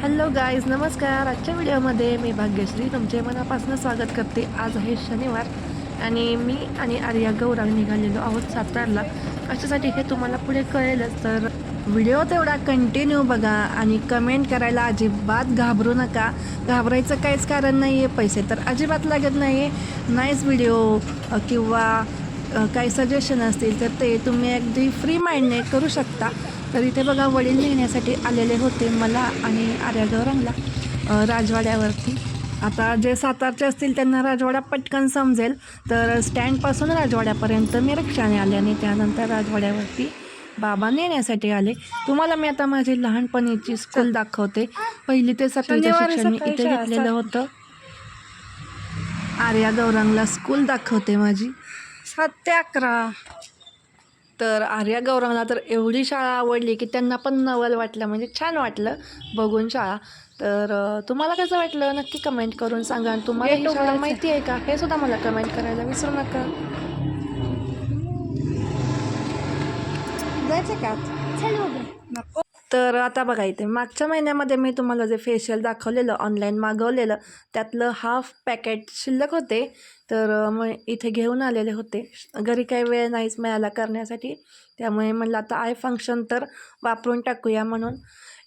Hello guys नमस्कार. आजच्या व्हिडिओमध्ये मी भाग्यश्री तुमचे मनापासून स्वागत करते. आज आहे शनिवार आणि मी आणि आर्या गौरांग निघालेलो आहोत सातारला. अशासाठी हे तुम्हाला पुढे कळेलच तर व्हिडिओ तेवढा कंटिन्यू बघा आणि कमेंट करायला अजिबात घाबरू नका. घाबरायचं काहीच कारण नाही आहे पैसे तर अजिबात लागत नाही आहे नाईस व्हिडिओ किंवा काही सजेशन असतील तर ते तुम्ही अगदी फ्री माइंडने करू शकता. तर इथे बघा वडील नेण्यासाठी आलेले होते मला आणि आर्या गौरंगला अ, राजवाड्यावरती. आता जे सातारचे असतील त्यांना राजवाडा पटकन समजेल तर स्टँडपासून राजवाड्यापर्यंत मी रिक्षाने आले आणि त्यानंतर राजवाड्यावरती बाबा नेण्यासाठी आले. तुम्हाला मी आता माझी लहानपणीची स्कूल दाखवते. पहिली ते सातवीचं शिक्षण मी इथे घेतलेलं. होतं. आर्या गौरांगला स्कूल दाखवते माझी. सात ते अकरा. तर आर्या गौरवला तर एवढी शाळा आवडली की त्यांना पण नवल वाटलं म्हणजे छान वाटलं बघून शाळा. तर तुम्हाला कसं वाटलं? नक्की कमेंट करून सांगा. आणि तुम्हाला ही शाळा. माहिती आहे का? हे सुद्धा मला कमेंट करायला विसरू नका. जायचं का? तर आता बघा इथे मागच्या महिन्यामध्ये मी तुम्हाला जे फेशियल दाखवलेलं ऑनलाईन मागवलेलं त्यातलं हाफ पॅकेट शिल्लक होते. तर मग इथे घेऊन आलेले होते. घरी काही वेळ नाहीच मिळाला करण्यासाठी. त्यामुळे म्हणलं आता आय फंक्शन तर वापरून टाकूया म्हणून.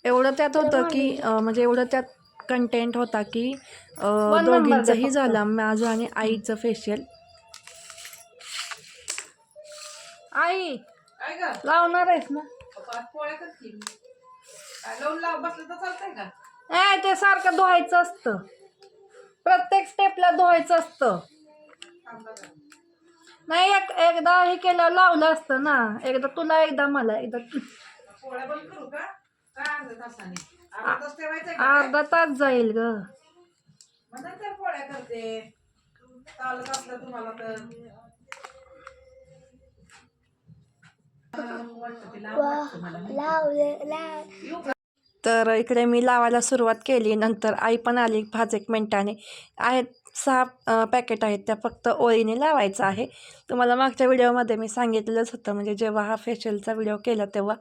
एवढं त्यात होतं की म्हणजे एवढं त्यात कंटेंट होता की दोघींचंही. झालं माझं आणि आईचं फेशियल आई लावणार आहेस ना? लाव ए ते सारखं धुवायचं असतं. प्रत्येक स्टेपला धुवायचं असतं. नाही एक एकदा हे केलं लावलं असतं ना. एकदा तुला एकदा मला एकदा अर्धा तास जाईल ग. मग नंतर पोळ्या करते. चालत असलं तुम्हाला तर. वाटतं ते तर इकडे मी लावायला सुरुवात केली नंतर आई पण आली पाच एक मिनटाने. आहेत सहा पॅकेट आहेत त्या फक्त ओळीने लावायचं आहे. तुम्हाला मागच्या व्हिडिओमध्ये मी सांगितलंच होतं म्हणजे जेव्हा हा फेशियलचा व्हिडिओ केला तेव्हा.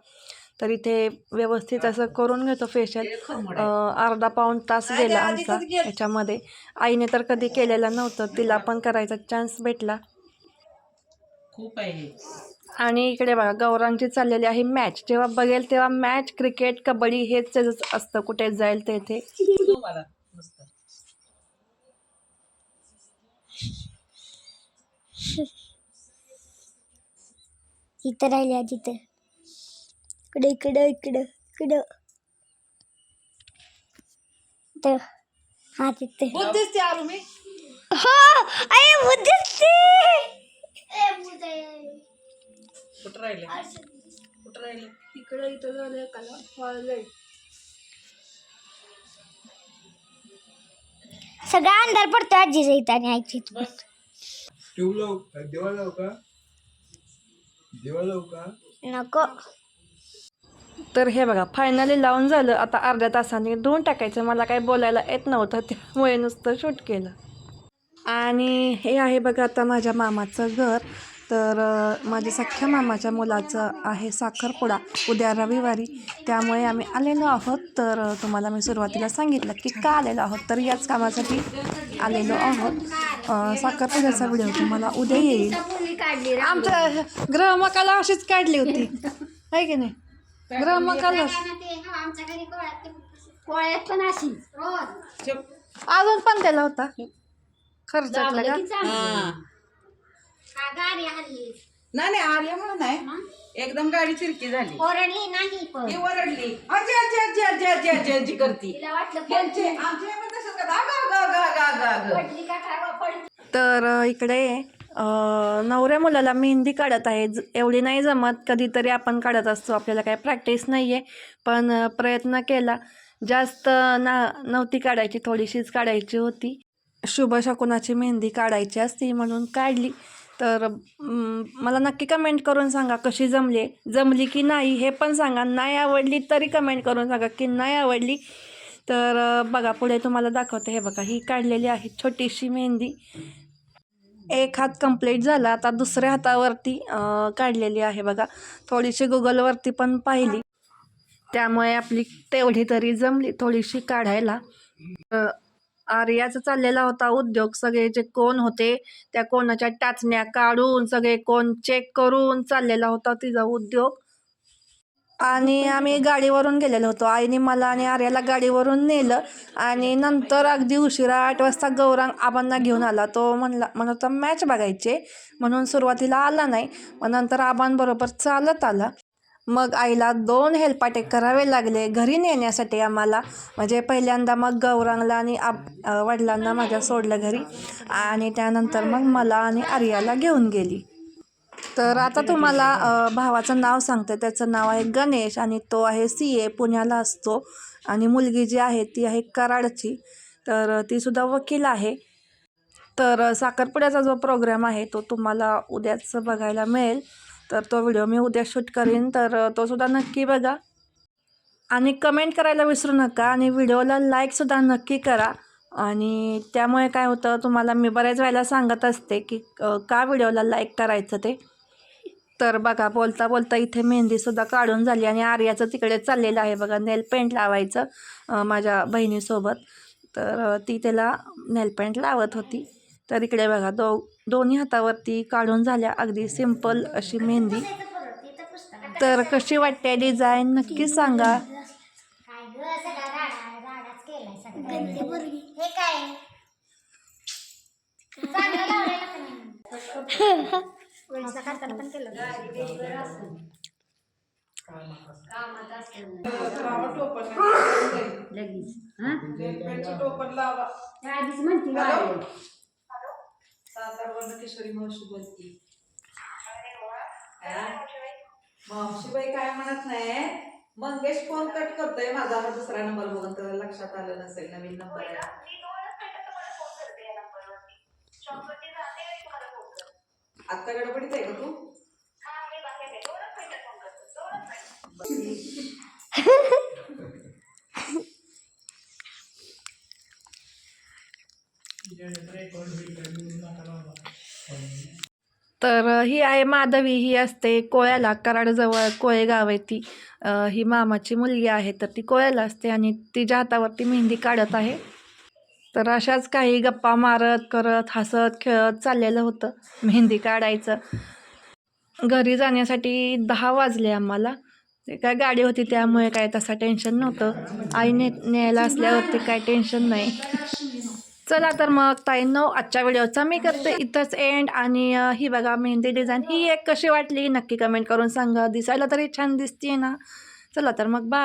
तर इथे व्यवस्थित असं करून घेतो फेशियल अर्धा पाऊण तास गेला आमचा याच्यामध्ये. आईने तर कधी केलेलं नव्हतं तिला पण करायचा चान्स भेटला. खूप आहे. आणि इकडे बघा गौरांची चाललेली आहे मॅच जेव्हा बघेल तेव्हा मॅच क्रिकेट कबड्डी हेच त्याचं असतं कुठे जाईल तेथे तुम्हाला मस्त. इथं राहिल्या तिथं इकडं इकडं इकडं इकडं. इथं. हा तिथे. बुद्धिस्ट आलो मी हो अरे बुद्धिस्ती कुठं राहिले? कुठं राहिले? इकडे इथं झालं काला सगळा अंधार पडतो आजीच्या इथं आणि आईच्या इथं. ट्यूब लावू का? दिवा लावू का? दिवा लावू का? नको. तर हे बघा फायनली लावून झालं. आता अर्ध्या तासाने धुवून टाकायचं. मला काही बोलायला येत नव्हतं त्यामुळे नुसतं शूट केलं. आणि हे आहे बघा आता माझ्या मामाचं घर. तर माझ्या सख्ख्या मामाच्या मुलाचं आहे साखरपुडा उद्या रविवारी. त्यामुळे आम्ही आलेलो आहोत. तर तुम्हाला मी सुरुवातीला सांगितलं की का आलेलो आहोत? तर याच कामासाठी आलेलो आहोत. साखरपुड्याचा व्हिडिओ तुम्हाला उद्या येईल. आमच्या ग्रहमकाला अशीच काढली होती. आहे की नाही? ग्रहमकाला पोळ्यात पण अशी. अजून पण त्याला होता. खर्चातला का? गाडी हल्ली. नाही नाही आल्यामुळे नाही. एकदम गाडी चिरकी झाली. ओरडली नाही पण. ती ओरडली. आजी आजी आजी आजी आजी आजी आजी करती. तिला वाटलं यांचे आमचे पण तसंच करतात. अगं, अगं, अगं, अगं, अगं, अगं. पडली का काय पडली. तर अ, इकडे अ, नवऱ्या मुलाला मेहंदी काढत आहे. ज- एवढी नाही जमत. कधीतरी आपण काढत असतो. आपल्याला काही प्रॅक्टिस नाही आहे पण अ, प्रयत्न केला. जास्त ना नव्हती काढायची. थोडीशीच काढायची होती. शुभ शकुनाची मेहंदी काढायची असती म्हणून काढली. तर मला नक्की कमेंट करून सांगा कशी जमली. जमली की नाही हे पण सांगा. नाही आवडली तरी कमेंट करून सांगा की नाही आवडली. तर बघा पुढे तुम्हाला दाखवते. हे बघा ही काढलेली आहे छोटीशी मेहंदी. एक हात कंप्लीट झाला. आता दुसऱ्या हातावरती काढलेली आहे बघा. थोडीशी गुगलवरती पण पाहिली. त्यामुळे आपली तेवढी तरी जमली थोडीशी काढायला. आर्याचा चाललेला होता उद्योग. सगळे जे कोण होते त्या कोणाच्या टाचण्या काढून सगळे कोण चेक करून चाललेला होता तिचा उद्योग. आणि आम्ही गाडीवरून गेलेलो होतो. आईने मला आणि आर्याला गाडीवरून नेलं आणि नंतर अगदी उशिरा आठ वाजता गौरांग आबांना घेऊन आला. तो म्हणला म्हणत होता मॅच बघायचे म्हणून सुरुवातीला आला नाही. मग नंतर आबांबरोबर चालत आला. मग आईला दोन हेलपाटे करावे लागले. घरी नेण्यासाठी आम्हाला म्हणजे पहिल्यांदा मग गौरांगला आणि आप वडिलांना माझ्या सोडलं घरी. आणि त्यानंतर मग मला आणि आर्याला घेऊन गेली. तर आता तुम्हाला भावाचं नाव सांगते. त्याचं नाव आहे गणेश आणि तो आहे सी ए पुण्याला असतो. आणि मुलगी जी आहे ती आहे कराडची. तर तीसुद्धा वकील आहे. तर साखरपुड्याचा जो प्रोग्राम आहे तो तुम्हाला उद्याच बघायला मिळेल. तर तो व्हिडिओ मी उद्या शूट करीन. तर तोसुद्धा तो सुद्धा नक्की बघा. आणि कमेंट करायला विसरू नका आणि व्हिडिओला लाईकसुद्धा नक्की करा. आणि त्यामुळे काय होतं तुम्हाला मी बऱ्याच वेळेला सांगत असते की का व्हिडिओला लाईक करायचं ते. तर बघा बोलता बोलता इथे मेहंदीसुद्धा काढून झाली आणि आर्याचं तिकडे चाललेलं आहे बघा नेल पेंट लावायचं माझ्या बहिणीसोबत. तर ती त्याला नेल पेंट लावत होती. तर इकडे बघा दो दोन्ही हातावरती काढून झाल्या. अगदी सिंपल अशी मेहंदी. तर कशी वाटते डिझाईन नक्की सांगा. काय किशोरी मावशी बोलती? मावशीबाई काय म्हणत नाही. मंगेश फोन कट करतोय माझा हा दुसरा नंबर बघून तर लक्षात आलं नसेल नवीन नंबर आता गडबडीत आहे का तू? तर ही आहे माधवी ही असते कोळ्याला कराडजवळ कोळेगाव आहे ती. ही मामाची मुलगी आहे तर ती कोळ्याला असते आणि तिच्या हातावरती मेहंदी काढत आहे. तर अशाच काही गप्पा मारत करत हसत खेळत चाललेलं होतं मेहंदी काढायचं. घरी जाण्यासाठी दहा वाजले आम्हाला. ते काय गाडी होती त्यामुळे काय तसं टेन्शन नव्हतं. आईने न्यायला असल्यावरती काय टेन्शन नाही. चला तर मग ताईंनो आजच्या व्हिडिओचा मी करते इथंच एंड आणि ही बघा मेहंदी डिझाईन ही एक कशी वाटली? नक्की कमेंट करून सांगा. दिसायला तरी छान दिसते ना. चला तर मग बा